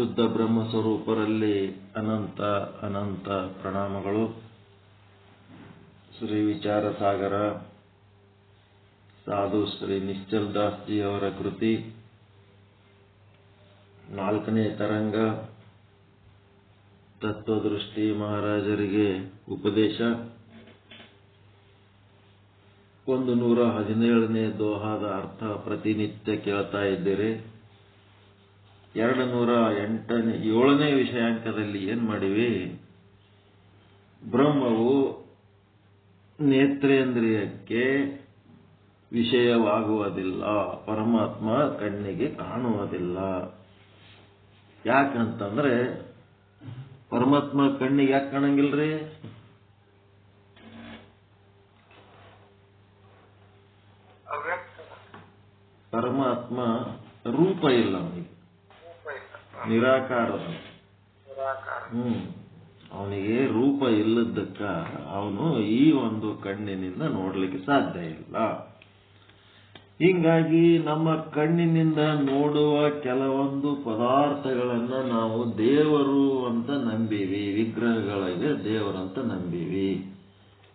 ಶುದ್ಧ ಬ್ರಹ್ಮ ಸ್ವರೂಪರಲ್ಲಿ ಅನಂತ ಅನಂತ ಪ್ರಣಾಮಗಳು. ಶ್ರೀ ವಿಚಾರ ಸಾಗರ ಸಾಧು ಶ್ರೀ ನಿಶ್ಚಲ್ ದಾಸ್ ಜಿ ಅವರ ಕೃತಿ. ನಾಲ್ಕನೇ ತರಂಗ, ತತ್ವದೃಷ್ಟಿ ಮಹಾರಾಜರಿಗೆ ಉಪದೇಶ. ಒಂದು ನೂರ ಹದಿನೇಳನೇ ದೋಹಾದ ಅರ್ಥ ಪ್ರತಿನಿತ್ಯ ಕೇಳ್ತಾ ಇದ್ದೀರಿ. ಎರಡು ನೂರ ಎಂಟನೇ ಏಳನೇ ವಿಷಯಾಂಕದಲ್ಲಿ ಏನ್ ಮಾಡಿವಿ? ಬ್ರಹ್ಮವು ನೇತ್ರೇಂದ್ರಿಯಕ್ಕೆ ವಿಷಯವಾಗುವುದಿಲ್ಲ, ಪರಮಾತ್ಮ ಕಣ್ಣಿಗೆ ಕಾಣುವುದಿಲ್ಲ. ಯಾಕಂತಂದ್ರೆ ಪರಮಾತ್ಮ ಕಣ್ಣಿಗೆ ಯಾಕೆ ಕಾಣಂಗಿಲ್ರಿ? ಪರಮಾತ್ಮ ರೂಪ ಇಲ್ಲ ಅವನಿಗೆ. ಇಲ್ಲ ನಿರಾಕಾರ ನಿರಾಕಾರ ಹ್ಮ್. ಅವನಿಗೆ ರೂಪ ಇಲ್ಲದಕ್ಕ ಅವನು ಈ ಒಂದು ಕಣ್ಣಿನಿಂದ ನೋಡ್ಲಿಕ್ಕೆ ಸಾಧ್ಯ ಇಲ್ಲ. ಹೀಗಾಗಿ ನಮ್ಮ ಕಣ್ಣಿನಿಂದ ನೋಡುವ ಕೆಲವೊಂದು ಪದಾರ್ಥಗಳನ್ನ ನಾವು ದೇವರು ಅಂತ ನಂಬೀವಿ ವಿಗ್ರಹಗಳಿಗೆ ದೇವರಂತ ನಂಬೀವಿ.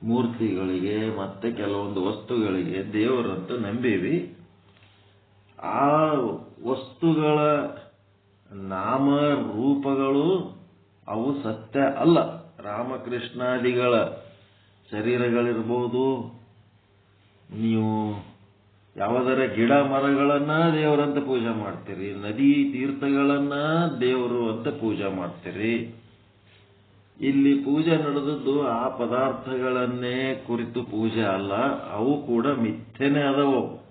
ಮೂರ್ತಿಗಳಿಗೆ ಮತ್ತೆ ಕೆಲವೊಂದು ವಸ್ತುಗಳಿಗೆ ದೇವರಂತ ನಂಬೀವಿ. ಆ ವಸ್ತುಗಳ ನಾಮ ರೂಪಗಳು ಅವು ಸತ್ಯ ಅಲ್ಲ. ರಾಮಕೃಷ್ಣಾದಿಗಳ ಶರೀರಗಳಿರ್ಬೋದು. ನೀವು ಯಾವುದರ ಗಿಡ ಮರಗಳನ್ನ ದೇವರಂತ ಪೂಜೆ ಮಾಡ್ತೀರಿ, ನದಿ ತೀರ್ಥಗಳನ್ನ ದೇವರು ಅಂತ ಪೂಜೆ ಮಾಡ್ತೀರಿ. ಇಲ್ಲಿ ಪೂಜೆ ನಡೆದದ್ದು ಆ ಪದಾರ್ಥಗಳನ್ನೇ ಕುರಿತು ಪೂಜೆ ಅಲ್ಲ, ಅವು ಕೂಡ ಮಿಥ್ಯನೇ ಅದಾವ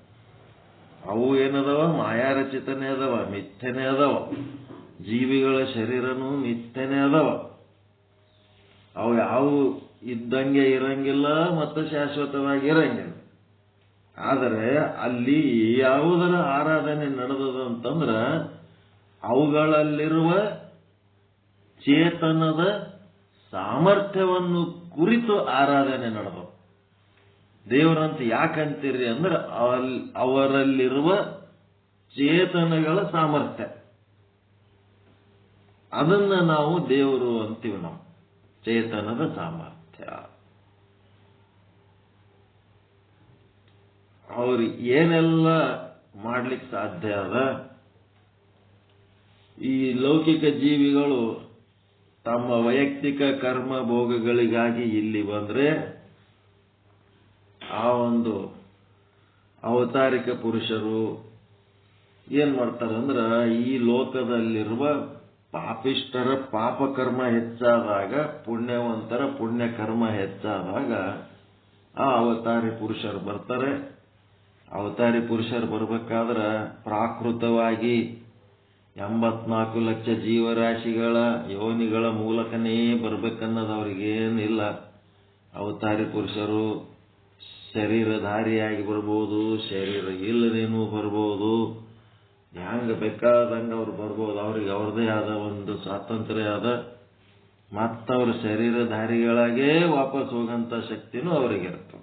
ಅವು ಏನದವ? ಮಾಯಾರಚಿತನೇ ಅದಾವ, ಮಿಥ್ಯನೇ ಅದಾವ. ಜೀವಿಗಳ ಶರೀರನೂ ಮಿಥ್ಯನೇ ಅದಾವ. ಅವು ಯಾವ ಇದ್ದಂಗೆ ಇರಂಗಿಲ್ಲ ಮತ್ತು ಶಾಶ್ವತವಾಗಿ ಇರಂಗಿಲ್ಲ. ಆದರೆ ಅಲ್ಲಿ ಯಾವುದರ ಆರಾಧನೆ ನಡೆದದ ಅಂತಂದ್ರ ಅವುಗಳಲ್ಲಿರುವ ಚೇತನದ ಸಾಮರ್ಥ್ಯವನ್ನು ಕುರಿತು ಆರಾಧನೆ ನಡೆದವು. ದೇವರಂತ ಯಾಕಂತೀರಿ ಅಂದ್ರೆ ಅಂದ್ರ ಅವರಲ್ಲಿರುವ ಚೇತನಗಳ ಸಾಮರ್ಥ್ಯ. ಅದನ್ನ ನಾವು ದೇವರು ಅಂತೀವಿ ನಾವು. ಚೇತನದ ಸಾಮರ್ಥ್ಯ. ಅವ್ರು ಏನೆಲ್ಲ ಮಾಡ್ಲಿಕ್ಕೆ ಸಾಧ್ಯ ಅದ? ಈ ಲೌಕಿಕ ಜೀವಿಗಳು ತಮ್ಮ ವೈಯಕ್ತಿಕ ಕರ್ಮ ಭೋಗಗಳಿಗಾಗಿ ಇಲ್ಲಿ ಬಂದ್ರೆ ಆ ಒಂದು ಅವತಾರಿಕ ಪುರುಷರು ಏನ್ ಅಂದ್ರೆ ಈ ಲೋಕದಲ್ಲಿರುವ ಪಾಪಿಷ್ಟರ ಪಾಪಕರ್ಮ ಹೆಚ್ಚಾದಾಗ, ಪುಣ್ಯವಂತರ ಪುಣ್ಯ ಕರ್ಮ ಹೆಚ್ಚಾದಾಗ ಆ ಅವತಾರಿ ಪುರುಷರು ಬರ್ತಾರೆ. ಅವತಾರಿ ಪುರುಷರು ಬರಬೇಕಾದ್ರೆ ಪ್ರಾಕೃತವಾಗಿ ಎಂಬತ್ನಾಲ್ಕು ಲಕ್ಷ ಜೀವರಾಶಿಗಳ ಯೋನಿಗಳ ಮೂಲಕನೇ ಬರ್ಬೇಕನ್ನೋದು ಅವ್ರಿಗೇನಿಲ್ಲ. ಅವತಾರಿ ಪುರುಷರು ಶರೀರಧಾರಿಯಾಗಿ ಬರ್ಬೋದು, ಶರೀರ ಇಲ್ಲದೇನೂ ಬರ್ಬೋದು ಹೆಂಗೆ ಬೇಕಾದಂಗೆ ಅವ್ರು ಬರ್ಬೋದು, ಅವ್ರಿಗೆ ಅವ್ರದೇ ಆದ ಒಂದು ಸ್ವಾತಂತ್ರ್ಯ ಅದ ಮತ್ತವ್ರ ಶರೀರಧಾರಿಗಳಾಗೇ ವಾಪಸ್ ಹೋಗಂತ ಶಕ್ತಿನೂ ಅವ್ರಿಗೆ ಇರ್ತವೆ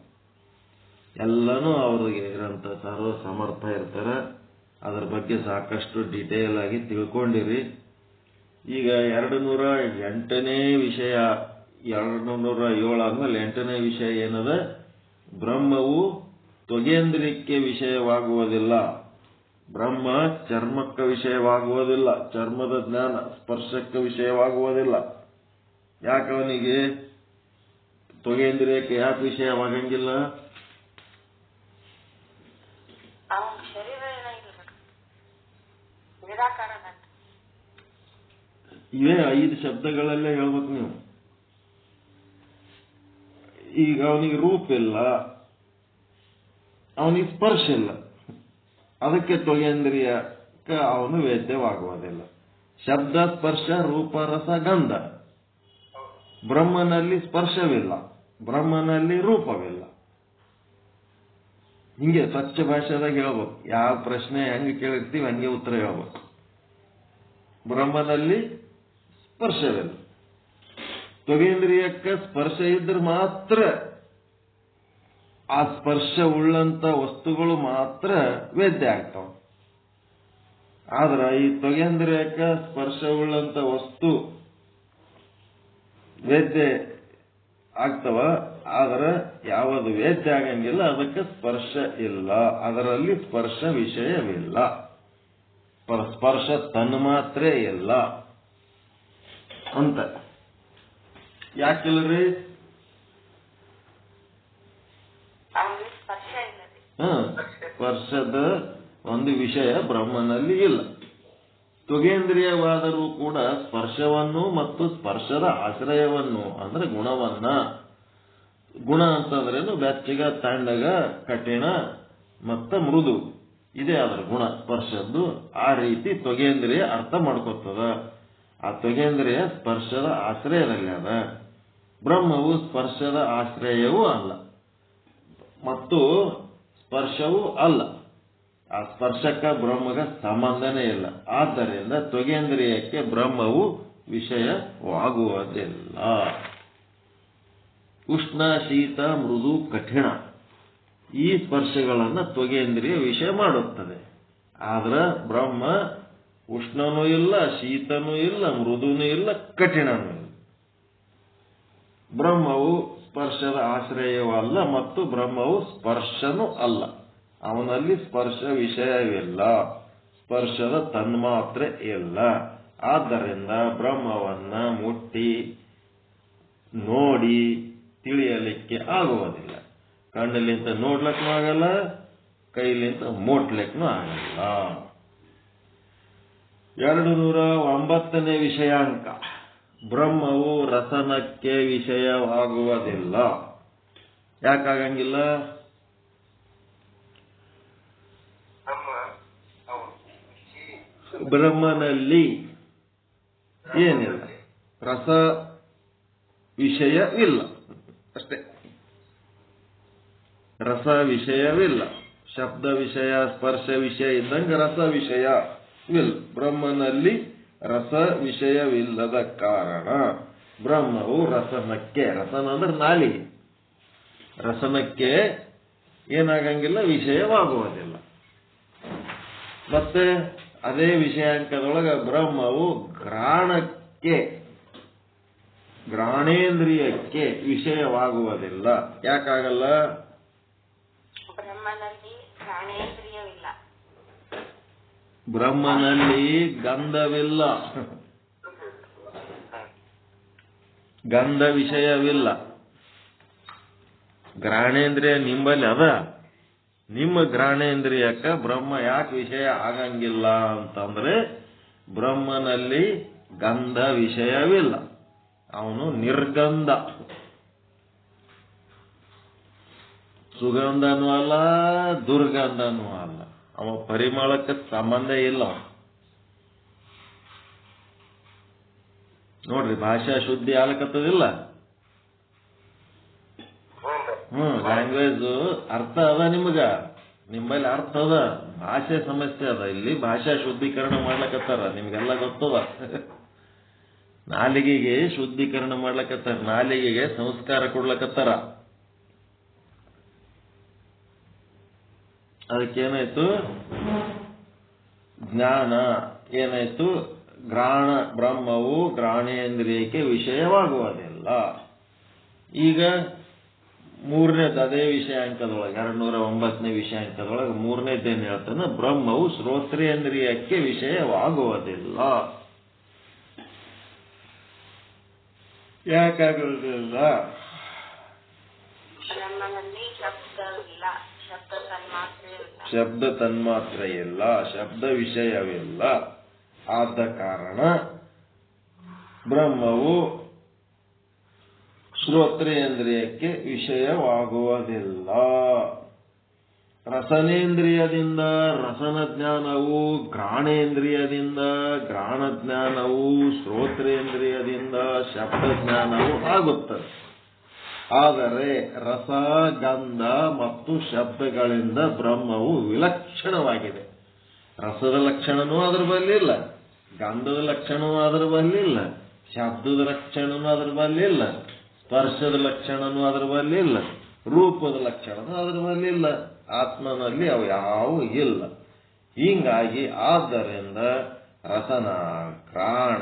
ಎಲ್ಲನೂ ಅವ್ರಿಗೆ ಇರೋಂಥ ಸರ್ವ ಸಮರ್ಥ ಇರ್ತಾರೆ. ಅದ್ರ ಬಗ್ಗೆ ಸಾಕಷ್ಟು ಡಿಟೇಲ್ ಆಗಿ ತಿಳ್ಕೊಂಡಿರಿ. ಈಗ ಎರಡು ನೂರ ಎಂಟನೇ ವಿಷಯ ಎರಡು ನೂರ ಏಳು ಆದ್ಮೇಲೆ ಎಂಟನೇ ವಿಷಯ ಏನದ? ಬ್ರಹ್ಮವು ತ್ವಗೇಂದ್ರಿಯಕ್ಕೆ ವಿಷಯವಾಗುವುದಿಲ್ಲ. ಬ್ರಹ್ಮ ಚರ್ಮಕ್ಕೆ ವಿಷಯವಾಗುವುದಿಲ್ಲ. ಚರ್ಮದ ಜ್ಞಾನ ಸ್ಪರ್ಶಕ್ಕೆ ವಿಷಯವಾಗುವುದಿಲ್ಲ. ಯಾಕವನಿಗೆ ತ್ವಗೇಂದ್ರಿಯಕ್ಕೆ ಯಾಕೆ ವಿಷಯವಾಗಂಗಿಲ್ಲ? ಇವೇ ಐದು ಶಬ್ದಗಳಲ್ಲೇ ಹೇಳ್ಬೇಕು ನೀವು. ಈಗ ಅವನಿಗೆ ರೂಪ ಇಲ್ಲ ಅವನಿಗೆ ಸ್ಪರ್ಶ ಇಲ್ಲ ಅದಕ್ಕೆ ತೊಗೇಂದ್ರಿಯಕ್ಕೆ ಅವನು ವೇದ್ಯವಾಗುವುದಿಲ್ಲ. ಶಬ್ದ, ಸ್ಪರ್ಶ, ರೂಪ, ರಸ, ಗಂಧ. ಬ್ರಹ್ಮನಲ್ಲಿ ಸ್ಪರ್ಶವಿಲ್ಲ. ಬ್ರಹ್ಮನಲ್ಲಿ ರೂಪವಿಲ್ಲ. ಹಿಂಗೆ ಸ್ವಚ್ಛ ಭಾಷೆದಾಗ ಹೇಳ್ಬೇಕು. ಯಾವ ಪ್ರಶ್ನೆ ಹೆಂಗೆ ಕೇಳಿರ್ತೀವಿ ಹಂಗೆ ಉತ್ತರ ಹೇಳ್ಬೇಕು. ಬ್ರಹ್ಮನಲ್ಲಿ ಸ್ಪರ್ಶವಿಲ್ಲ. ತ್ವಗೇಂದ್ರಿಯಕ್ಕೆ ಸ್ಪರ್ಶ ಇದ್ರೆ ಮಾತ್ರ, ಆ ಸ್ಪರ್ಶ ಉಳ್ಳಂತ ವಸ್ತುಗಳು ಮಾತ್ರ ವೇದ್ಯ ಆಗ್ತಾವ. ಆದ್ರ ಈ ತ್ವಗೇಂದ್ರಿಯಕ್ಕೆ ಸ್ಪರ್ಶ ಉಳ್ಳಂತ ವಸ್ತು ವೇದ್ಯ ಆಗ್ತವ, ಆದ್ರ ಯಾವುದು ವೇದ್ಯ ಆಗಂಗಿಲ್ಲ, ಅದಕ್ಕೆ ಸ್ಪರ್ಶ ಇಲ್ಲ. ಅದರಲ್ಲಿ ಸ್ಪರ್ಶ ವಿಷಯವಿಲ್ಲ. ಸ್ಪರ್ಶ ತನ್ ಮಾತ್ರ ಇಲ್ಲ ಅಂತ. ಯಾಕಿಲ್ಲರಿ ಸ್ಪರ್ಶದ ಒಂದು ವಿಷಯ ಬ್ರಹ್ಮನಲ್ಲಿ ಇಲ್ಲ. ತ್ವಗೇಂದ್ರಿಯವಾದರೂ ಕೂಡ ಸ್ಪರ್ಶವನ್ನು ಮತ್ತು ಸ್ಪರ್ಶದ ಆಶ್ರಯವನ್ನು ಅಂದ್ರೆ ಗುಣವನ್ನ ಗುಣ ಅಂತಂದ್ರೇನು ಬೆಚ್ಚಗ ತಾಂಡಗ ಕಠಿಣ ಮತ್ತ ಮೃದು. ಇದೇ ಅದರ ಗುಣ. ಸ್ಪರ್ಶದ್ದು ಆ ರೀತಿ ತೊಗೇಂದ್ರಿಯ ಅರ್ಥ ಮಾಡ್ಕೊತದ. ಆ ತ್ವಗೇಂದ್ರಿಯ ಸ್ಪರ್ಶದ ಆಶ್ರಯದಲ್ಲಿ ಅದ. ಬ್ರಹ್ಮವು ಸ್ಪರ್ಶದ ಆಶ್ರಯವೂ ಅಲ್ಲ. ಮತ್ತು ಸ್ಪರ್ಶವೂ ಅಲ್ಲ. ಆ ಸ್ಪರ್ಶಕ್ಕ ಬ್ರಹ್ಮಗ ಸಂಬಂಧನೇ ಇಲ್ಲ. ಆದ್ದರಿಂದ ತ್ವಗೇಂದ್ರಿಯಕ್ಕೆ ಬ್ರಹ್ಮವು ವಿಷಯವಾಗುವುದಿಲ್ಲ. ಉಷ್ಣ, ಶೀತ, ಮೃದು, ಕಠಿಣ ಈ ಸ್ಪರ್ಶಗಳನ್ನು ತ್ವಗೇಂದ್ರಿಯ ವಿಷಯ ಮಾಡುತ್ತದೆ. ಆದ್ರ ಬ್ರಹ್ಮ ಉಷ್ಣನೂ ಇಲ್ಲ, ಶೀತನೂ ಇಲ್ಲ, ಮೃದುನೂ ಇಲ್ಲ, ಕಠಿಣನೂ ಇಲ್ಲ. ಬ್ರಹ್ಮವು ಸ್ಪರ್ಶದ ಆಶ್ರಯವಲ್ಲ ಮತ್ತು ಬ್ರಹ್ಮವು ಸ್ಪರ್ಶನೂ ಅಲ್ಲ. ಅವನಲ್ಲಿ ಸ್ಪರ್ಶ ವಿಷಯವಿಲ್ಲ. ಸ್ಪರ್ಶದ ತನ್ಮಾತ್ರೆ ಇಲ್ಲ. ಆದ್ದರಿಂದ ಬ್ರಹ್ಮವನ್ನ ಮುಟ್ಟಿ, ನೋಡಿ ತಿಳಿಯಲಿಕ್ಕೆ ಆಗುವುದಿಲ್ಲ. ಕಣ್ಣಲ್ಲಿಂತ ನೋಡ್ಲಕ್ಕೂ ಆಗಲ್ಲ ಕೈಲಿಂತ ಮುಟ್ಲಿಕ್ಕೂ ಆಗಲ್ಲ. ಎರಡು ನೂರ ಒಂಬತ್ತನೇ ವಿಷಯಾಂಕ. ಬ್ರಹ್ಮವು ರಸನಕ್ಕೆ ವಿಷಯವಾಗುವುದಿಲ್ಲ. ಯಾಕಾಗಂಗಿಲ್ಲ? ಬ್ರಹ್ಮನಲ್ಲಿ ಏನಿಲ್ಲ. ರಸ ವಿಷಯವಿಲ್ಲ ಅಷ್ಟೇ. ರಸ ವಿಷಯವಿಲ್ಲ. ಶಬ್ದ ವಿಷಯ ಸ್ಪರ್ಶ ವಿಷಯ ಇದ್ದಂಗೆ ರಸ ವಿಷಯವಿಲ್ಲ ಬ್ರಹ್ಮನಲ್ಲಿ ರಸ ವಿಷಯವಿಲ್ಲದ ಕಾರಣ. ಬ್ರಹ್ಮವು ರಸನಕ್ಕೆ, ರಸನ ಅಂದ್ರೆ ನಾಲಿ. ರಸನಕ್ಕೆ ಏನಾಗಂಗಿಲ್ಲ, ವಿಷಯವಾಗುವುದಿಲ್ಲ. ಮತ್ತೆ ಅದೇ ವಿಷಯಾಂಕದೊಳಗ ಬ್ರಹ್ಮವು ಗ್ರಾಣಕ್ಕೆ ಗ್ರಾಣೇಂದ್ರಿಯಕ್ಕೆ ವಿಷಯವಾಗುವುದಿಲ್ಲ. ಯಾಕಾಗಲ್ಲ ಬ್ರಹ್ಮನಲ್ಲಿ ಪ್ರಾಣೇಂದ್ರಿಯವಿಲ್ಲ ಬ್ರಹ್ಮನಲ್ಲಿ ಗಂಧವಿಲ್ಲ. ಗಂಧ ವಿಷಯವಿಲ್ಲ ಗ್ರಹಣೇಂದ್ರಿಯ ನಿಂಬಲ್ಲಿ ಅದ. ನಿಮ್ಮ ಗ್ರಹಣೇಂದ್ರಿಯಕ್ಕ ಬ್ರಹ್ಮ ಯಾಕೆ ವಿಷಯ ಆಗಂಗಿಲ್ಲ ಅಂತಂದ್ರೆ ಬ್ರಹ್ಮನಲ್ಲಿ ಗಂಧ ವಿಷಯವಿಲ್ಲ ಅವನು ನಿರ್ಗಂಧ. ಸುಗಂಧನೂ ಅಲ್ಲ, ದುರ್ಗಂಧನೂ ಅಲ್ಲ. ಅವ ಪರಿಮಳಕ್ಕೆ ಸಂಬಂಧ ಇಲ್ಲ. ನೋಡ್ರಿ, ಭಾಷಾ ಶುದ್ಧಿ ಆಗ್ಲಕತ್ತದಿಲ್ಲ? ಹ್ಮ್ ಲ್ಯಾಂಗ್ವೇಜ್ ಅರ್ಥ ಅದ ನಿಮ್ಗ. ನಿಮ್ಮಲ್ಲಿ ಅರ್ಥ ಅದ, ಭಾಷೆ ಸಮಸ್ಯೆ ಅದ. ಇಲ್ಲಿ ಭಾಷಾ ಶುದ್ಧೀಕರಣ ಮಾಡ್ಲಕತ್ತಾರ, ನಿಮ್ಗೆಲ್ಲ ಗೊತ್ತದ. ನಾಲಿಗೆಗೆ ಶುದ್ಧೀಕರಣ ಮಾಡ್ಲಕತ್ತಾರ, ನಾಲಿಗೆಗೆ ಸಂಸ್ಕಾರ ಕೊಡ್ಲಕತ್ತಾರ. ಅದಕ್ಕೇನಾಯ್ತು? ಜ್ಞಾನ. ಏನಾಯ್ತು? ಗ್ರಾಣ ಬ್ರಹ್ಮವು ಗ್ರಾಣೇಂದ್ರಿಯಕ್ಕೆ ವಿಷಯವಾಗುವುದಿಲ್ಲ. ಈಗ ಮೂರನೇದ ಅದೇ ವಿಷಯಾಂಕದೊಳಗೆ ಎರಡು ನೂರ ಒಂಬತ್ತನೇ ವಿಷಯಾಂಕದೊಳಗೆ ಮೂರನೇದೇನು ಹೇಳ್ತಾನೆ ಬ್ರಹ್ಮವು ಶ್ರೋತ್ರೇಂದ್ರಿಯಕ್ಕೆ ವಿಷಯವಾಗುವುದಿಲ್ಲ. ಯಾಕಾಗುವುದಿಲ್ಲ? ಶಬ್ದ ಶಬ್ದ ತನ್ಮಾತ್ರ ಎಲ್ಲ ಶಬ್ದ ವಿಷಯವಿಲ್ಲ. ಆದ ಕಾರಣ ಬ್ರಹ್ಮವು ಶ್ರೋತ್ರೇಂದ್ರಿಯಕ್ಕೆ ವಿಷಯವಾಗುವುದಿಲ್ಲ. ರಸನೇಂದ್ರಿಯದಿಂದ ರಸನ ಜ್ಞಾನವು, ಘ್ರಾಣೇಂದ್ರಿಯದಿಂದ ಘ್ರಾಣ ಜ್ಞಾನವು ಶ್ರೋತ್ರೇಂದ್ರಿಯದಿಂದ ಶಬ್ದ ಜ್ಞಾನವು ಆಗುತ್ತದೆ. ಆದರೆ ರಸ, ಗಂಧ ಮತ್ತು ಶಬ್ದಗಳಿಂದ ಬ್ರಹ್ಮವು ವಿಲಕ್ಷಣವಾಗಿದೆ. ರಸದ ಲಕ್ಷಣನೂ ಅದರ ಬಲ್ಲಿಲ್ಲ ಗಂಧದ ಲಕ್ಷಣವೂ ಅದರ ಬಲ್ಲಿಲ್ಲ ಶಬ್ದದ ಲಕ್ಷಣನೂ ಅದರ ಬಲ್ಲಿಲ್ಲ ಸ್ಪರ್ಶದ ಲಕ್ಷಣನೂ ಅದರ ಬಲ್ಲಿಲ್ಲ ರೂಪದ ಲಕ್ಷಣನೂ ಅದರ ಬಲ್ಲಿಲ್ಲ ಆತ್ಮನಲ್ಲಿ ಅವು ಯಾವ ಇಲ್ಲ. ಹೀಗಾಗಿ ಆದ್ದರಿಂದ ರಸನ ಕ್ರಾಣ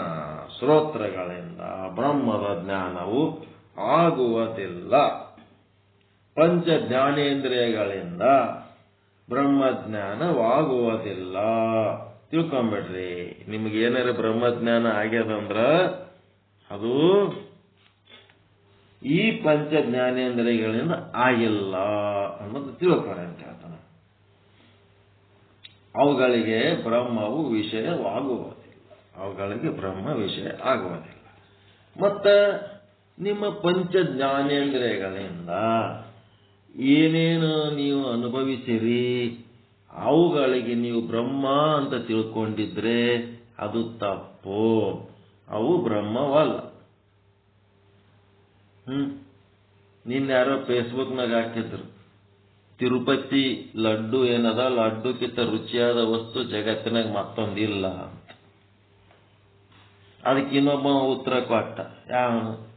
ಶ್ರೋತ್ರಗಳಿಂದ ಬ್ರಹ್ಮದ ಜ್ಞಾನವು ಆಗುವುದಿಲ್ಲ. ಪಂಚ ಜ್ಞಾನೇಂದ್ರಿಯಗಳಿಂದ ಬ್ರಹ್ಮಜ್ಞಾನವಾಗುವುದಿಲ್ಲ. ತಿಳ್ಕೊಂಬಿಡ್ರಿ, ನಿಮ್ಗೆ ಏನಾರ ಬ್ರಹ್ಮಜ್ಞಾನ ಆಗ್ಯದಂದ್ರ ಅದು ಈ ಪಂಚ ಜ್ಞಾನೇಂದ್ರಿಯಗಳಿಂದ ಆಗಿಲ್ಲ ಅನ್ನೋದು ತಿಳ್ಕೊಳ್ಳಿ ಅಂತ ಹೇಳ್ತಾನೆ. ಅವುಗಳಿಗೆ ಬ್ರಹ್ಮವು ವಿಷಯವಾಗುವುದಿಲ್ಲ. ಅವುಗಳಿಗೆ ಬ್ರಹ್ಮ ವಿಷಯ ಆಗುವುದಿಲ್ಲ. ಮತ್ತ ನಿಮ್ಮ ಪಂಚ ಜ್ಞಾನೇಂದ್ರಿಯಗಳಿಂದ ಏನೇನು ನೀವು ಅನುಭವಿಸಿರಿ, ಅವುಗಳಿಗೆ ನೀವು ಬ್ರಹ್ಮ ಅಂತ ತಿಳ್ಕೊಂಡಿದ್ರೆ ಅದು ತಪ್ಪು. ಅವು ಬ್ರಹ್ಮವಲ್ಲ. ಹ್ಮ್. ನಿನ್ನ ಯಾರೋ ಫೇಸ್ಬುಕ್ನಾಗ ಹಾಕಿದ್ರು. ತಿರುಪತಿ ಲಡ್ಡು ಏನದ? ಲಡ್ಡುಕ್ಕಿಂತ ರುಚಿಯಾದ ವಸ್ತು ಜಗತ್ತಿನಾಗ ಮತ್ತೊಂದಿಲ್ಲ ಅದಕ್ಕೆ ಇನ್ನೊಬ್ಬ ಉತ್ತರ ಕೊಟ್ಟ. ಯಾವನು?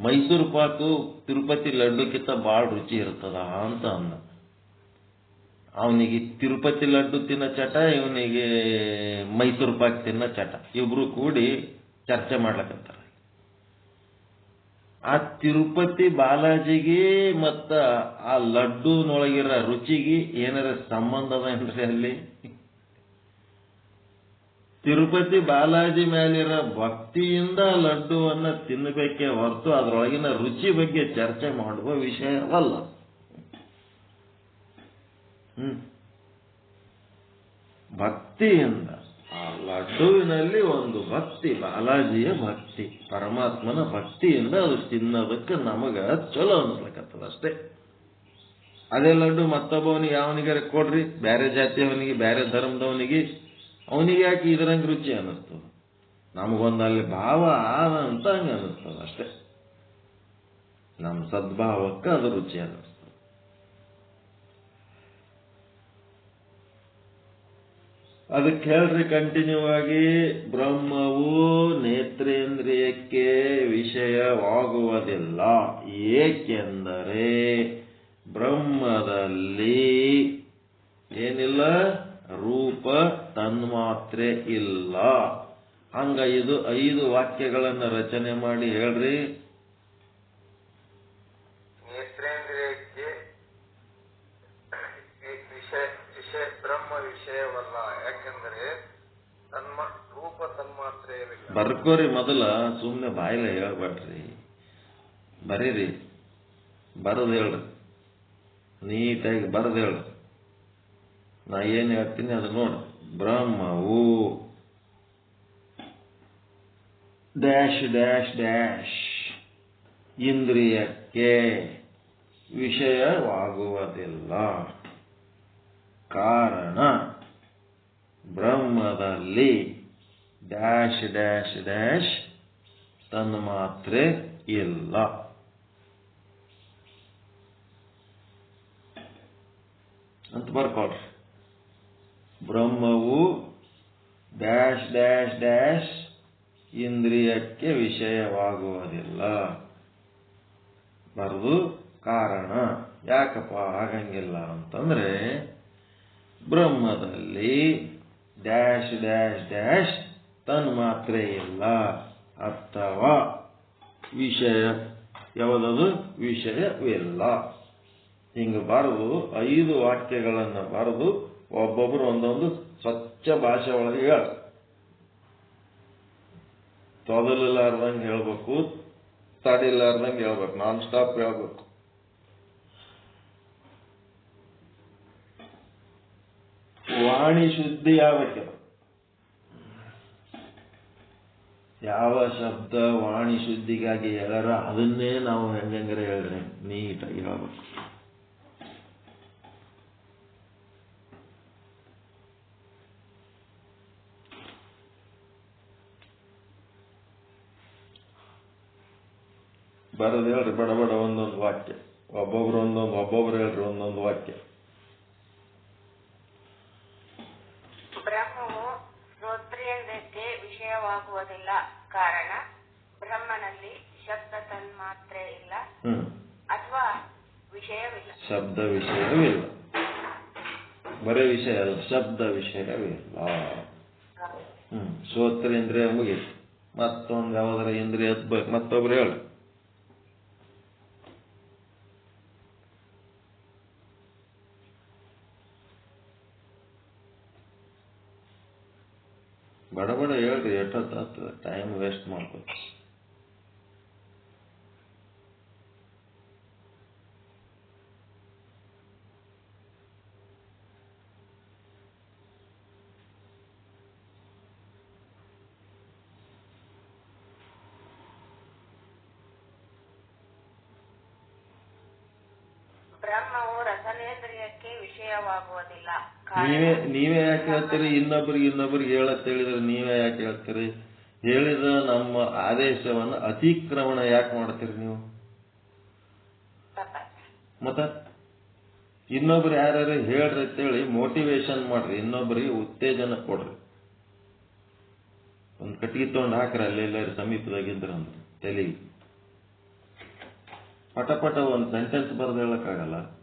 ಮೈಸೂರು ಪಾಕು ತಿರುಪತಿ ಲಡ್ಡುಕ್ಕಿಂತ ಭಾಳ ರುಚಿ ಇರ್ತದ ಅಂತ ಅಂದ. ಅವನಿಗೆ ತಿರುಪತಿ ಲಡ್ಡು ತಿನ್ನ ಚಟ, ಇವನಿಗೆ ಮೈಸೂರು ಪಾಕ್ ತಿನ್ನ ಚಟ. ಇಬ್ರು ಕೂಡಿ ಚರ್ಚೆ ಮಾಡ್ಲಕತ್ತಾರ. ಆ ತಿರುಪತಿ ಬಾಲಾಜಿಗೆ ಮತ್ತ ಆ ಲಡ್ಡುನೊಳಗಿರೋ ರುಚಿಗೆ ಏನಾರ ಸಂಬಂಧ ಅದೇನ್ರಿ ಅಲ್ಲಿ? ತಿರುಪತಿ ಬಾಲಾಜಿ ಮೇಲಿರೋ ಭಕ್ತಿಯಿಂದ ಲಡ್ಡುವನ್ನ ತಿನ್ನಬೇಕೆ ಹೊರತು ಅದರೊಳಗಿನ ರುಚಿ ಬಗ್ಗೆ ಚರ್ಚೆ ಮಾಡುವ ವಿಷಯವಲ್ಲ. ಭಕ್ತಿಯಿಂದ, ಆ ಲಡ್ಡುವಿನಲ್ಲಿ ಒಂದು ಭಕ್ತಿ, ಬಾಲಾಜಿಯ ಭಕ್ತಿ, ಪರಮಾತ್ಮನ ಭಕ್ತಿಯಿಂದ ಅದು ತಿನ್ನೋದಕ್ಕೆ ನಮಗ ಚಲೋ ಅನ್ಸ್ಲಕತ್ತದ ಅಷ್ಟೇ. ಅದೇ ಲಡ್ಡು ಮತ್ತೊಬ್ಬವನಿಗೆ, ಯಾವನಿಗಾರ ಕೊಡ್ರಿ, ಬೇರೆ ಜಾತಿಯವನಿಗೆ, ಬೇರೆ ಧರ್ಮದವನಿಗೆ ಅವನಿಗೆ ಯಾಕೆ ಇದರಂಗೆ ರುಚಿ ಅನ್ನಿಸ್ತದೆ ನಮಗೊಂದು ಅಲ್ಲಿ ಭಾವ ಆದ ಅಂತ ಹಂಗೆ ಅನ್ನಿಸ್ತದೆ ಅಷ್ಟೇ. ನಮ್ಮ ಸದ್ಭಾವಕ್ಕೆ ಅದು ರುಚಿ ಅನ್ನಿಸ್ತದೆ ಅದಕ್ಕೆ ಹೇಳ್ರಿ ಕಂಟಿನ್ಯೂ ಆಗಿ, ಬ್ರಹ್ಮವು ನೇತ್ರೇಂದ್ರಿಯಕ್ಕೆ ವಿಷಯವಾಗುವುದಿಲ್ಲ. ಏಕೆಂದರೆ ಬ್ರಹ್ಮದಲ್ಲಿ ಏನಿಲ್ಲ? ರೂಪ ತನ್ಮಾತ್ರೆ ಇಲ್ಲ. ಹಂಗ ಇದು ಐದು ವಾಕ್ಯಗಳನ್ನ ರಚನೆ ಮಾಡಿ ಹೇಳ್ರಿ. ಬರ್ಕೋರಿ ಮೊದಲ ಸುಮ್ಮನೆ ಬಾಯಿಲೆ ಹೇಳ್ಬೇಡ್ರಿ. ಬರೀರಿ. ಬರದ್ ಹೇಳ್ರಿ. ನೀಟಾಗಿ ಬರದ್ ಹೇಳ್ರಿ. ನಾ ಏನ್ ಹೇಳ್ತೀನಿ ಅದು ನೋಡ್ರಿ ಬ್ರಹ್ಮವು. Dash dash dash. ಇಂದ್ರಿಯಕ್ಕೆ ವಿಷಯವಾಗುವುದಿಲ್ಲ. ಕಾರಣ, ಬ್ರಹ್ಮದಲ್ಲಿ ಡ್ಯಾಶ್ ಡ್ಯಾಶ್ ಡ್ಯಾಶ್ ತನ್ಮಾತ್ರೆ ಇಲ್ಲ. ಅಂತ ಬರ್ಕೊಳ್ರಿ. ಬ್ರಹ್ಮವು ಡ್ಯಾಶ್ ಡ್ಯಾಶ್ ಡ್ಯಾಶ್ ಇಂದ್ರಿಯಕ್ಕೆ ವಿಷಯವಾಗುವುದಿಲ್ಲ. ಬರೆದು ಕಾರಣ. ಯಾಕಪ್ಪ ಆಗಂಗಿಲ್ಲ ಅಂತಂದ್ರೆ ಬ್ರಹ್ಮದಲ್ಲಿ ಡ್ಯಾಶ್ ಡ್ಯಾಶ್ ಡ್ಯಾಶ್ ತನ್ಮಾತ್ರೆ ಇಲ್ಲ. ಅಥವಾ ವಿಷಯ, ಯಾವುದದು? ವಿಷಯವಿಲ್ಲ. ಹಿಂಗೆ ಬರೆದು ಐದು ವಾಕ್ಯಗಳನ್ನು ಬರೆದು ಒಬ್ಬೊಬ್ಬರು ಒಂದೊಂದು ಸ್ವಚ್ಛ ಭಾಷೆ ಒಳಗೆ ಹೇಳ ತೊದಲಿಲ್ಲಾರ್ದಂಗೆ ಹೇಳ್ಬೇಕು ತಡಿಲಾರ್ದಂಗೆ ಹೇಳ್ಬೇಕು ನಾನ್ ಸ್ಟಾಪ್ ಹೇಳ್ಬೇಕು. ವಾಣಿ ಶುದ್ಧಿ ಯಾವಕ್ಕೆ? ಯಾವ ಶಬ್ದ ವಾಣಿ ಶುದ್ಧಿಗಾಗಿ ಹೇಳ್ಯಾರ ಅದನ್ನೇ ನಾವು ಹೆಂಗಂಗ್ರೆ ಹೇಳ್ರಿ ನೀಟಾಗಿ ಹೇಳ್ಬೇಕು. ಬರೋದು ಹೇಳ್ರಿ ಬಡ ಬಡ ಒಂದೊಂದು ವಾಕ್ಯ. ಒಬ್ಬೊಬ್ರು ಒಂದೊಂದು ಒಬ್ಬೊಬ್ರು ಹೇಳ್ರಿ ಒಂದೊಂದು ವಾಕ್ಯ. ಬ್ರಹ್ಮವು ಶ್ರೋತ್ರೇಂದ್ರಕ್ಕೆ ವಿಷಯವಾಗುವುದಿಲ್ಲ. ಕಾರಣ ಬ್ರಹ್ಮನಲ್ಲಿ ಶಬ್ದ ತನ್ಮಾತ್ರ ಇಲ್ಲ. ಹ್ಮ್. ಅಥವಾ ವಿಷಯವಿಲ್ಲ. ಶಬ್ದ ವಿಷಯವಿಲ್ಲ ಬರೇ ವಿಷಯ ಅಲ್ಲ ಶಬ್ದ ವಿಷಯವಿಲ್ಲ ಹ್ಮ್. ಶ್ರೋತ್ರೇಂದ್ರಿಯ ಮುಗಿತು. ಮತ್ತೊಂದು ಯಾವ್ದಾರ ಇಂದ್ರಿಯ ಮತ್ತೊಬ್ರು ಹೇಳಿ ಹೇಳ್ರಿ ಎಷ್ಟೊತ್ತಾಗ್ತದೆ ಟೈಮ್ ನೀವೇ ನೀವೇ ಯಾಕೆ ಹೇಳ್ತೀರಿ? ಇನ್ನೊಬ್ರಿಗೆ ಇನ್ನೊಬ್ರಿಗೆ ಹೇಳತ್ ಹೇಳಿದ್ರೆ ನೀವೇ ಯಾಕೆ ಹೇಳ್ತೀರಿ? ಹೇಳಿದ ನಮ್ಮ ಆದೇಶವನ್ನು ಅತಿಕ್ರಮಣ ಯಾಕೆ ಮಾಡ್ತೀರಿ ನೀವು. ಮತ್ತ? ಇನ್ನೊಬ್ರು ಯಾರ್ಯಾರು ಹೇಳ್ರಿ ಅಂತೇಳಿ ಮೋಟಿವೇಶನ್ ಮಾಡ್ರಿ. ಇನ್ನೊಬ್ರಿಗೆ ಉತ್ತೇಜನ ಕೊಡ್ರಿ. ಒಂದ್ ಕಟ್ಟಿಗೆ ತಗೊಂಡು ಹಾಕ್ರಿ, ಅಲ್ಲಿ ಎಲ್ಲಾರು ಸಮೀಪದಾಗಿದ್ರ ತಲೆಗೆ ಪಟ ಪಟ ಒಂದ್ ಸೆಂಟೆನ್ಸ್ ಬರ್ದು ಹೇಳಕ್ಕಾಗಲ್ಲ.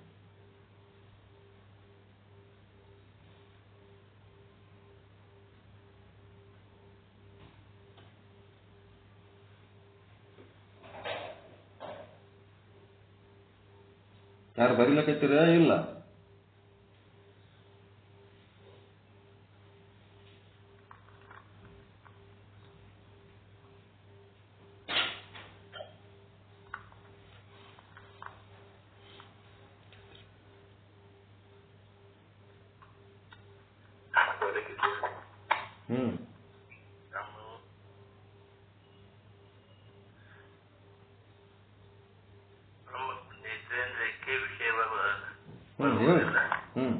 ಯಾರು ಬರೀಲಕತ್ತೀರ ಇಲ್ಲ. ಹ್ಮ್ ನೇತ್ರೇಂದ್ರಕ್ಕೆ ವಿಷಯವಾಗುವ ಹ್ಮ್ ಹೇಳಿ ಹ್ಮ್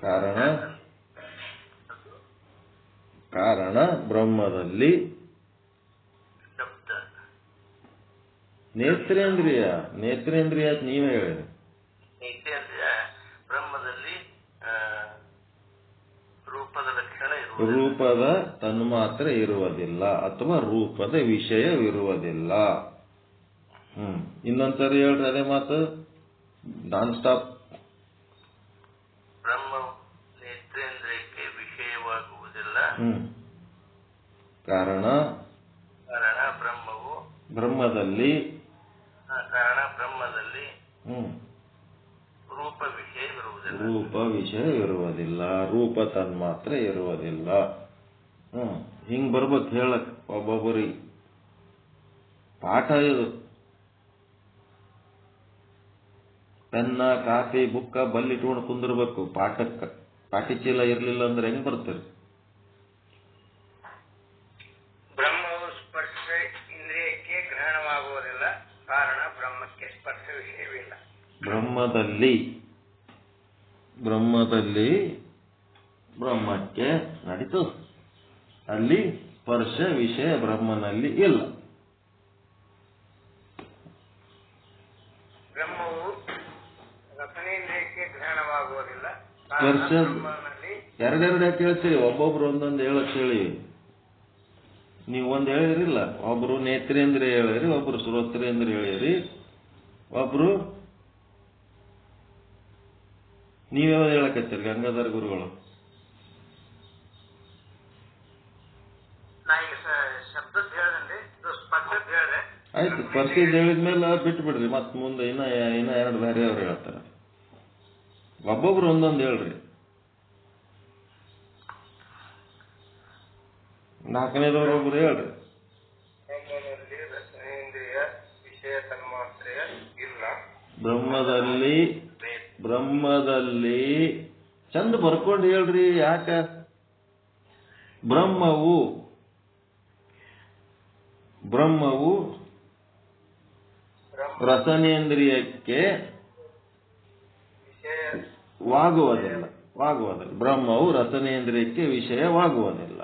ಕಾರಣ ಕಾರಣ ಶಬ್ದ ನೇತ್ರೇಂದ್ರಿಯ ನೇತ್ರೇಂದ್ರಿಯ ನೀವೇ ಹೇಳಿ ನೇತ್ರೇಂದ್ರಿಯ ಬ್ರಹ್ಮದಲ್ಲಿ ರೂಪದ ಲಕ್ಷಣ ರೂಪದ ತನ್ಮಾತ್ರ ಇರುವುದಿಲ್ಲ ಅಥವಾ ರೂಪದ ವಿಷಯವಿರುವುದಿಲ್ಲ. ಹ್ಮ್. ಇನ್ನೊಂದ್ಸರಿ ಹೇಳ್ರಿ ಅದೇ ಮಾತು. ನಾನ್ ಸ್ಟಾಪ್ ಬ್ರಹ್ಮ ನೇತ್ರೇಂದ್ರಿಯಕ್ಕೆ ವಿಷಯವಾಗುವುದಿಲ್ಲ. ಹ್ಮ್. ಕಾರಣ? ಕಾರಣ ಬ್ರಹ್ಮವು. ಬ್ರಹ್ಮದಲ್ಲಿ? ರೂಪ ವಿಷಯ ಇರುವುದಿಲ್ಲ. ರೂಪ ತನ್ಮಾತ್ರ ಇರುವುದಿಲ್ಲ. ಹ್ಮ್. ಹಿಂಗ್ ಬರ್ಬೇಕು ಹೇಳಕ್ ಒಬ್ಬೊಬ್ಬರಿ. ಪಾಠ ಇದು. ಪೆನ್ನ ಕಾಫಿ ಬುಕ್ಕ ಬಲ್ಲಿಟ್ಕೊಂಡು ಕುಂದಿರ್ಬೇಕು. ಪಾಠಕ್ಕ ಪಾಟಿ ಚೀಲ ಇರ್ಲಿಲ್ಲ ಅಂದ್ರೆ ಹೆಂಗ್ ಬರ್ತೀರಿ ಬ್ರಹ್ಮವು ಸ್ಪರ್ಶ ಇಂದ್ರಿಯಕ್ಕೆ ಗ್ರಹಣವಾಗುವುದಿಲ್ಲ ಕಾರಣ ಬ್ರಹ್ಮಕ್ಕೆ ಸ್ಪರ್ಶ ವಿಷಯವಿಲ್ಲ ಬ್ರಹ್ಮದಲ್ಲಿ. ಬ್ರಹ್ಮದಲ್ಲಿ ಬ್ರಹ್ಮಕ್ಕೆ ನಡೀತು. ಅಲ್ಲಿ ಸ್ಪರ್ಶ ವಿಷಯ ಬ್ರಹ್ಮನಲ್ಲಿ ಇಲ್ಲ. ಬ್ರಹ್ಮವು ರಸನೇಂದ್ರಿಯಕ್ಕೆ ಗ್ರಹಣವಾಗುವುದಿಲ್ಲ. ಸ್ಪರ್ಶ ಎರಡೆರಡೇ ಕೇಳ್ತೀರಿ ಒಬ್ಬೊಬ್ರು ಒಂದೊಂದು ಹೇಳಕ್ ಹೇಳಿ. ನೀವು ಒಂದ್ ಹೇಳಿರಿಲ್ಲ ಒಬ್ರು ನೇತ್ರೇಂದ್ರಿಯ ಹೇಳಿರಿ ಒಬ್ರು ಶ್ರೋತ್ರೇಂದ್ರ ಹೇಳಿರಿ ಒಬ್ರು ನೀವ್ಯಾವ್ದು ಹೇಳಕತ್ತೀರಿ ಗಂಗಾಧರ ಗುರುಗಳು? ಆಯ್ತು ಸ್ಪರ್ಶದ ಹೇಳಿದ್ಮೇಲೆ ಬಿಟ್ಟು ಬಿಡ್ರಿ ಮತ್ ಮುಂದೆ ಇನ್ನ ಇನ್ನ ಎರಡು ಬೇರೆ ಅವ್ರು ಹೇಳ್ತಾರ. ಒಬ್ಬೊಬ್ರು ಒಂದೊಂದು ಹೇಳ್ರಿ. ನಾಲ್ಕನೇದವ್ರು ಒಬ್ರು ಹೇಳ್ರಿ. ಬ್ರಹ್ಮದಲ್ಲಿ ಬ್ರಹ್ಮದಲ್ಲಿ ಚಂದ ಬರ್ಕೊಂಡು ಹೇಳ್ರಿ ಯಾಕ? ಬ್ರಹ್ಮವು ಬ್ರಹ್ಮವು ಬ್ರಹ್ಮ ರಸನೇಂದ್ರಿಯಕ್ಕೆ ವಾಗುವುದಿಲ್ಲ ವಾಗುವುದಿಲ್ಲ. ಬ್ರಹ್ಮವು ರಸನೇಂದ್ರಿಯಕ್ಕೆ ವಿಷಯವಾಗುವುದಿಲ್ಲ.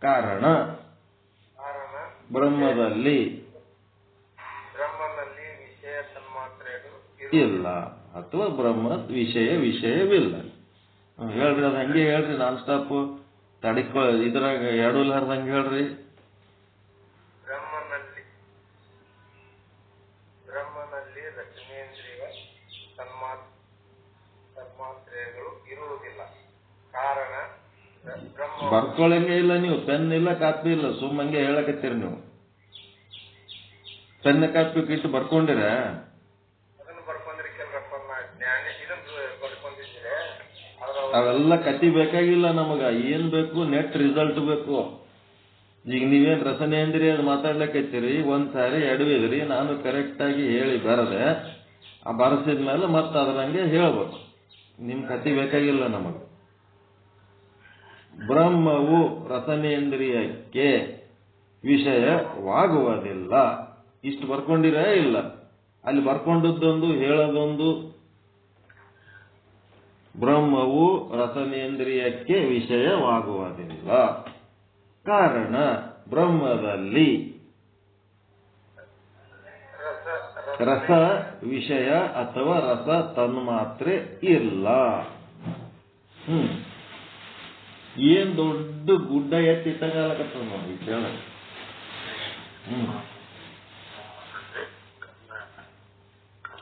ಕಾರಣ ಬ್ರಹ್ಮದಲ್ಲಿ ಇಲ್ಲ. ಅಥವಾ ಬ್ರಹ್ಮ ವಿಷಯ ವಿಷಯವಿಲ್ಲ. ಹೇಳ್ರಿ ಅದು ಹಂಗೆ ಹೇಳ್ರಿ ನಾನ್ ಸ್ಟಾಪ್ ತಡಿಕೊ ಇದ್ರಾಗ ಎಡಲಾರ್ದಂಗೆ ಹೇಳ್ರಿ. ಬ್ರಹ್ಮನಲ್ಲಿ ಬ್ರಹ್ಮನಲ್ಲಿ ರಚನೇಂದ್ರಿಯ ತನ್ಮಾತ್ ತನ್ಮಾತ್ರೆಗಳು ಇರುವುದಿಲ್ಲ. ಕಾರಣ ಬ್ರ- ಬ್ರಹ್ಮ ಬರ್ಕೊಳಂಗೆ ಇಲ್ಲ ನೀವು ಪೆನ್ ಇಲ್ಲ ಕಾಪಿ ಇಲ್ಲ ಸುಮ್ಮಂಗೆ ಹೇಳಕತ್ತೀರಿ ನೀವು. ಪೆನ್ ಕಾಪಿ ಇಟ್ಟು ಬರ್ಕೊಂಡಿರ ಅದನ್ನು ಬರ್ಕೊಂಡ್ರೆ ಕೆಲವಪ್ಪ ಜ್ಞಾನ ಇದನ್ನು ಬರ್ಕೊಂಡಿದ್ರೆ ಅದ್ರ ಅವೆಲ್ಲ ಕತಿ ಬೇಕಾಗಿಲ್ಲ ನಮಗ. ಏನ್ ಬೇಕು? ನೆಟ್ ರಿಸಲ್ಟ್ ಬೇಕು. ಈಗ ನೀವೇನ್ ರಸನೇಂದ್ರಿಯ ಮಾತಾಡ್ಲಕತ್ತೀರಿ ಒಂದ್ ಸಾರಿ ಎಡವಿದ್ರಿ. ನಾನು ಕರೆಕ್ಟ್ ಆಗಿ ಹೇಳಿ ಬರದೆ, ಆ ಬರಸಿದ್ಮೇಲೆ ಮತ್ತೆ ಅದ್ರಂಗೆ ಹೇಳ್ಬೇಕು ನಿಮ್ ಕತಿ ಬೇಕಾಗಿಲ್ಲ ನಮಗ. ಬ್ರಹ್ಮವು ರಸನೇಂದ್ರಿಯಕ್ಕೆ ವಿಷಯವಾಗುವುದಿಲ್ಲ. ಇಷ್ಟು ಬರ್ಕೊಂಡಿರೇ ಇಲ್ಲ. ಅಲ್ಲಿ ಬರ್ಕೊಂಡದ್ದೊಂದು, ಹೇಳೋದೊಂದು ಬ್ರಹ್ಮವು ರಸನೇಂದ್ರಿಯಕ್ಕೆ ವಿಷಯವಾಗುವುದಿಲ್ಲ. ಕಾರಣ ಬ್ರಹ್ಮದಲ್ಲಿ ರಸ ವಿಷಯ ಅಥವಾ ರಸ ತನ್ಮಾತ್ರೆ ಇಲ್ಲ. ಹ್ಮ್. ಏನ್ ದೊಡ್ಡ ಗುಡ್ಡ ಎತ್ತಿ ತಗಾಲಕತ್ತ ನೋಡಿ ಹ್ಮ್.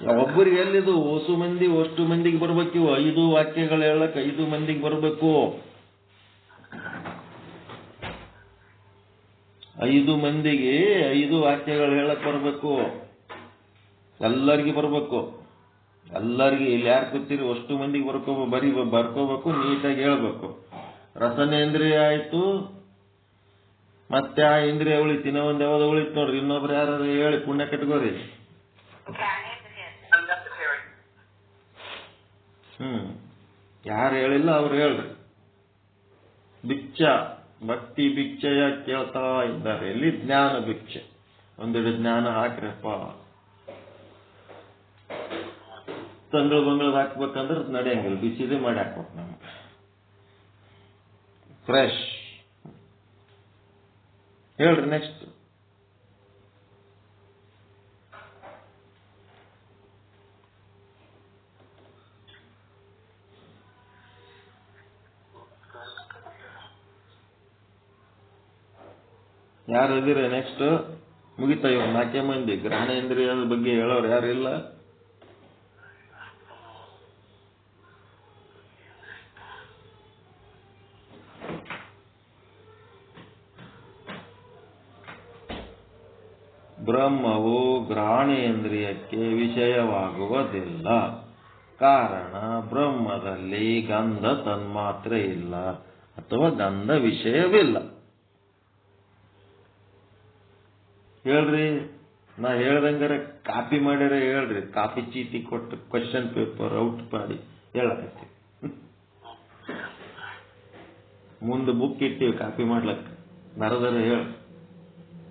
ಒಬ್ಬರಿಗೆ ಎಲ್ಲಿದು? ಹೊಸು ಮಂದಿ, ಅಷ್ಟು ಮಂದಿಗೆ ಬರ್ಬೇಕು. ಐದು ವಾಕ್ಯಗಳು ಹೇಳಕ್ ಐದು ಮಂದಿಗೆ ಬರ್ಬೇಕು. ಐದು ಮಂದಿಗೆ ಐದು ವಾಕ್ಯಗಳು ಹೇಳಕ್ ಬರ್ಬೇಕು. ಎಲ್ಲರಿಗೂ ಬರ್ಬೇಕು. ಎಲ್ಲರಿಗೂ ಇಲ್ಲಿ ಯಾರು ಕೂತೀರಿ? ಅಷ್ಟು ಮಂದಿಗೆ ಬರ್ಕೋ ಬರಿ ಬರ್ಕೋಬೇಕು, ನೀಟಾಗಿ ಹೇಳ್ಬೇಕು. ರಸನೇಂದ್ರಿಯ ಆಯ್ತು. ಮತ್ತೆ ಆ ಇಂದ್ರಿಯ ಉಳಿತು. ಒಂದ್ ಯಾವ್ದು ಉಳಿತು ನೋಡ್ರಿ. ಇನ್ನೊಬ್ರು ಯಾರು ಹೇಳಿ ಪುಣ್ಯ ಕಟ್ಕೋರಿ. ಹ್ಮ್. ಯಾರು ಹೇಳಿಲ್ಲ ಅವ್ರು ಹೇಳ್ರಿ. ಭಿಕ್ಷ, ಭಕ್ತಿ ಭಿಕ್ಷೆಯ ಕೇಳ್ತಾ ಇದ್ದಾರೆ. ಇಲ್ಲಿ ಜ್ಞಾನ ಭಿಕ್ಷೆ? ಒಂದೆರಡು ಜ್ಞಾನ ಹಾಕ್ರಪ್ಪ. ತಂಗಳು ಬಂಗಳದ ಹಾಕ್ಬೇಕಂದ್ರೆ ನಡೆಯಂಗಿಲ್ಲ. ಬಿಸಿದೇ ಮಾಡಿ ಹಾಕ್ಬೇಕು ನಮ್ಗೆ. ಫ್ರೆಶ್ ಹೇಳ್ರಿ ನೆಕ್ಸ್ಟ್ ಯಾರು ಇದೀರ ನೆಕ್ಸ್ಟ್ ಮುಗಿತಾ ಇವ್ ನಾಲ್ಕೇ ಮಂದಿ ಗ್ರಹಣೇಂದ್ರಿಯದ ಬಗ್ಗೆ ಹೇಳೋರು ಯಾರು ಇಲ್ಲ? ಬ್ರಹ್ಮವು ಗ್ರಹಣೇಂದ್ರಿಯಕ್ಕೆ ವಿಷಯವಾಗುವುದಿಲ್ಲ. ಕಾರಣ, ಬ್ರಹ್ಮದಲ್ಲಿ ಗಂಧ ತನ್ಮಾತ್ರೆ ಇಲ್ಲ, ಅಥವಾ ಗಂಧ ವಿಷಯವಿಲ್ಲ. ಹೇಳ್ರಿ, ನಾ ಹೇಳ್ದಂಗಾರೆ ಕಾಪಿ ಮಾಡ್ಯಾರ ಹೇಳ್ರಿ. ಕಾಪಿ ಚೀಟಿ ಕೊಟ್ಟು ಕ್ವಶನ್ ಪೇಪರ್ ಔಟ್ ಮಾಡಿ ಹೇಳಕತ್ತಿ. ಮುಂದೆ ಬುಕ್ ಇಟ್ಟಿವಿ ಕಾಪಿ ಮಾಡ್ಲಕ್ಕ. ನರದರ ಹೇಳ,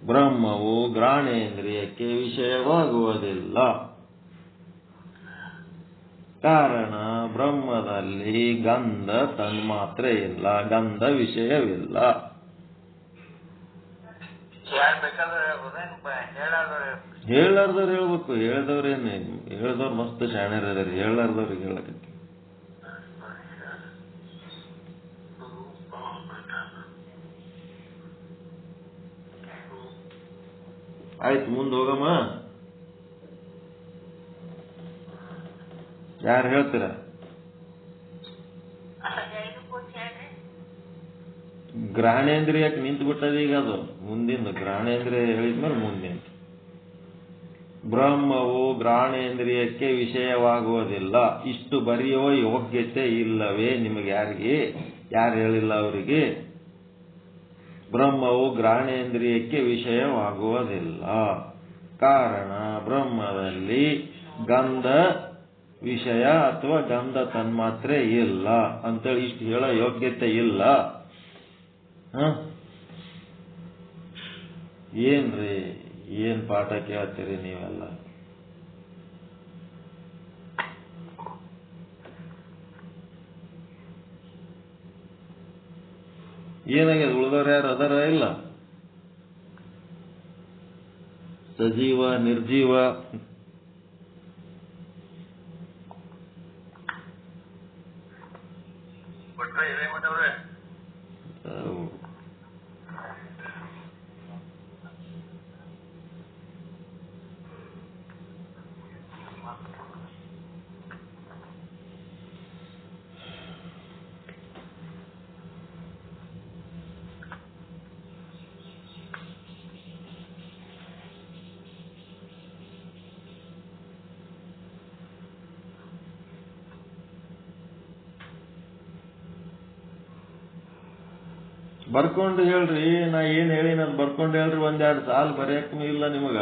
ಬ್ರಹ್ಮವು ಗ್ರಾಣೇಂದ್ರಿಯಕ್ಕೆ ವಿಷಯವಾಗುವುದಿಲ್ಲ. ಕಾರಣ ಬ್ರಹ್ಮದಲ್ಲಿ ಗಂಧ ತನ್ಮಾತ್ರೆ ಇಲ್ಲ, ಗಂಧ ವಿಷಯವಿಲ್ಲ ಯಾರು ಬೇಕಾದ್ರೆ ಹೇಳ್ಬೋದೇನು ಹೇಳಾದ್ರೆ ಹೇಳಾರ್ದವ್ರು ಹೇಳ್ಬೇಕು ಹೇಳ್ದವ್ರೇನು ಹೇಳ್ದವ್ರು ಮಸ್ತ್ ಶಾಣ್ಯರ ಅದಾರಿ ಹೇಳಾರ್ದವ್ರಿಗೆ ಹೇಳಕತ್ತಿ ಆಯ್ತು ಮುಂದೆ ಹೋಗಮ್ಮ. ಯಾರು ಹೇಳ್ತೀರಾ ಐದು ಕೂರ್ಸಿ ಹೇಳ್ರಿ ಗ್ರಹಣೇಂದ್ರಿಯಕ್ಕೆ ನಿಂತು ಬಿಟ್ಟದೆ ಈಗ ಅದು. ಮುಂದಿನ ಗ್ರಹಣೇಂದ್ರಿಯ ಹೇಳಿದ್ಮೇಲೆ ಮುಂದಿನ ಬ್ರಹ್ಮವು ಗ್ರಹಣೇಂದ್ರಿಯಕ್ಕೆ ವಿಷಯವಾಗುವುದಿಲ್ಲ. ಇಷ್ಟು ಬರೆಯುವ ಯೋಗ್ಯತೆ ಇಲ್ಲವೇ ನಿಮಗೆ ಯಾರಿಗೆ? ಯಾರು ಹೇಳಿಲ್ಲ ಅವರಿಗೆ? ಬ್ರಹ್ಮವು ಗ್ರಹಣೇಂದ್ರಿಯಕ್ಕೆ ವಿಷಯವಾಗುವುದಿಲ್ಲ. ಕಾರಣ ಬ್ರಹ್ಮದಲ್ಲಿ ಗಂಧ ವಿಷಯ ಅಥವಾ ಗಂಧ ತನ್ಮಾತ್ರೆ ಇಲ್ಲ. ಅಂತೇಳಿ ಇಷ್ಟು ಹೇಳೋ ಯೋಗ್ಯತೆ ಇಲ್ಲ? ಏನ್ರಿ? ಏನ್ ಪಾಠ ಕೇಳ್ತೀರಿ ನೀವೆಲ್ಲ? ಏನಾಗ್ಯದ? ಉಳ್ದವ್ರು ಯಾರು ಅದಾರ ಇಲ್ಲ? ಸಜೀವ ನಿರ್ಜೀವ ಬರ್ಕೊಂಡು ಹೇಳ್ರಿ ನಾ ಏನ್ ಹೇಳಿನ ಅದ್ ಬರ್ಕೊಂಡು ಹೇಳ್ರಿ ಒಂದೆರಡು ಸಾಲ್ ಬರೆಯಕ್ಕೂ ಇಲ್ಲ ನಿಮಗ.